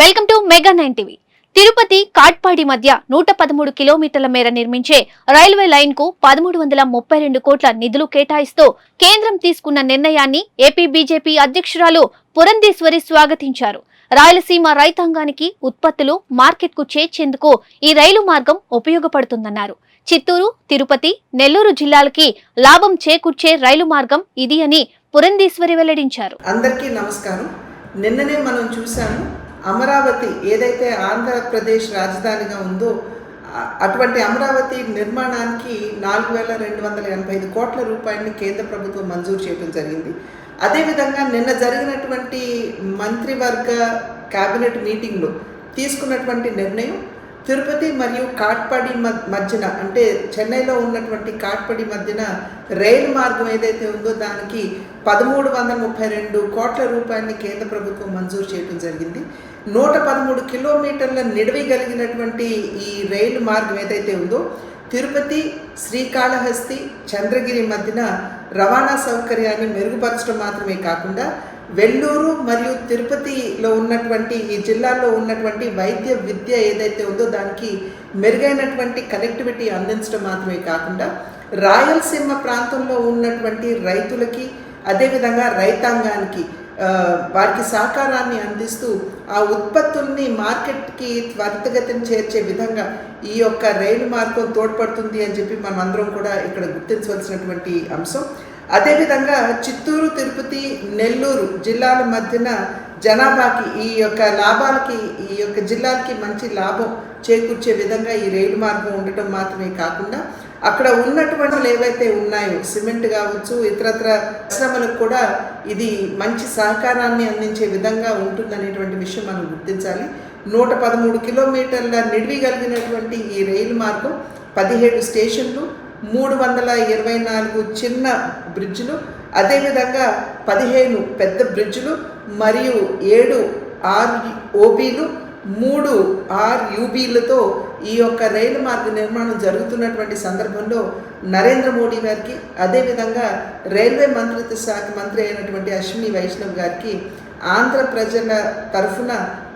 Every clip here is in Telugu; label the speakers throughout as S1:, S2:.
S1: Welcome to mega nine TV. Tirupati Katpadi మధ్య నూట పదమూడు కిలోమీటర్ల మేర నిర్మించే రైల్వే లైన్కు పదమూడు వందల ముప్పై రెండు కోట్ల నిధులు కేటాయిస్తూ కేంద్రం తీసుకున్న నిర్ణయాన్ని ఏపీ బీజేపీ అధ్యక్షురాలు పురంధేశ్వరి స్వాగతించారు. రాయలసీమ రైతాంగానికి ఉత్పత్తులు మార్కెట్కు చేర్చేందుకు ఈ రైలు మార్గం ఉపయోగపడుతుందన్నారు. చిత్తూరు తిరుపతి నెల్లూరు జిల్లాలకి లాభం చేకూర్చే రైలు మార్గం ఇది అని పురంధేశ్వరి వెల్లడించారు.
S2: అందరికీ నమస్కారం. నిన్ననే మనం చూశాము అమరావతి ఏదైతే ఆంధ్రప్రదేశ్ రాజధానిగా ఉందో అటువంటి అమరావతి నిర్మాణానికి నాలుగు వేల రెండు వందల ఎనభై ఐదు కోట్ల రూపాయలని కేంద్ర ప్రభుత్వం మంజూరు చేయడం జరిగింది. అదేవిధంగా నిన్న జరిగినటువంటి మంత్రివర్గ కేబినెట్ మీటింగ్లో తీసుకున్నటువంటి నిర్ణయం తిరుపతి మరియు కాట్పాడి మధ్యన అంటే చెన్నైలో ఉన్నటువంటి కాట్పాడి మధ్యన రైలు మార్గం ఏదైతే ఉందో దానికి పదమూడు వందల ముప్పై రెండు కోట్ల రూపాయలని కేంద్ర ప్రభుత్వం మంజూరు చేయడం జరిగింది. నూట పదమూడు కిలోమీటర్ల నిడివి కలిగినటువంటి ఈ రైలు మార్గం ఏదైతే ఉందో తిరుపతి శ్రీకాళహస్తి చంద్రగిరి మధ్యన రవాణా సౌకర్యాన్ని మెరుగుపరచడం మాత్రమే కాకుండా వెల్లూరు మరియు తిరుపతిలో ఉన్నటువంటి ఈ జిల్లాల్లో ఉన్నటువంటి వైద్య విద్య ఏదైతే ఉందో దానికి మెరుగైనటువంటి కనెక్టివిటీ అందించడం మాత్రమే కాకుండా రాయలసీమ ప్రాంతంలో ఉన్నటువంటి రైతులకి అదేవిధంగా రైతాంగానికి వారికి సహకారాన్ని అందిస్తూ ఆ ఉత్పత్తుల్ని మార్కెట్కి త్వరితగతిని చేర్చే విధంగా ఈ యొక్క రైలు మార్గం తోడ్పడుతుంది అని చెప్పి మనం అందరం కూడా ఇక్కడ గుర్తించవలసినటువంటి అంశం. అదేవిధంగా చిత్తూరు తిరుపతి నెల్లూరు జిల్లాల మధ్యన జనాభాకి ఈ యొక్క లాభాలకి ఈ యొక్క జిల్లాలకి మంచి లాభం చేకూర్చే విధంగా ఈ రైలు మార్గం ఉండటం మాత్రమే కాకుండా అక్కడ ఉన్నటువంటి ఏవైతే ఉన్నాయో సిమెంట్ కావచ్చు ఇతరత్ర పరిశ్రమలకు కూడా ఇది మంచి సహకారాన్ని అందించే విధంగా ఉంటుందనేటువంటి విషయం మనం గుర్తించాలి. నూట పదమూడు కిలోమీటర్ల నిడివి కలిగినటువంటి ఈ రైలు మార్గం పదిహేడు స్టేషన్లు మూడు వందల ఇరవై నాలుగు చిన్న బ్రిడ్జ్లు అదేవిధంగా పదిహేను పెద్ద బ్రిడ్జ్లు మరియు ఏడు ఆర్ ఓబీలు మూడు ఆర్ యూబీలతో ఈ యొక్క రైలు మార్గ నిర్మాణం జరుగుతున్నటువంటి సందర్భంలో నరేంద్ర మోడీ గారికి అదేవిధంగా రైల్వే మంత్రిత్వ శాఖ మంత్రి అయినటువంటి అశ్విని వైష్ణవ్ గారికి ఆంధ్ర ప్రజల తరఫున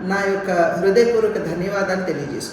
S2: నా యొక్క హృదయపూర్వక ధన్యవాదాలు తెలియజేసుకుంటాను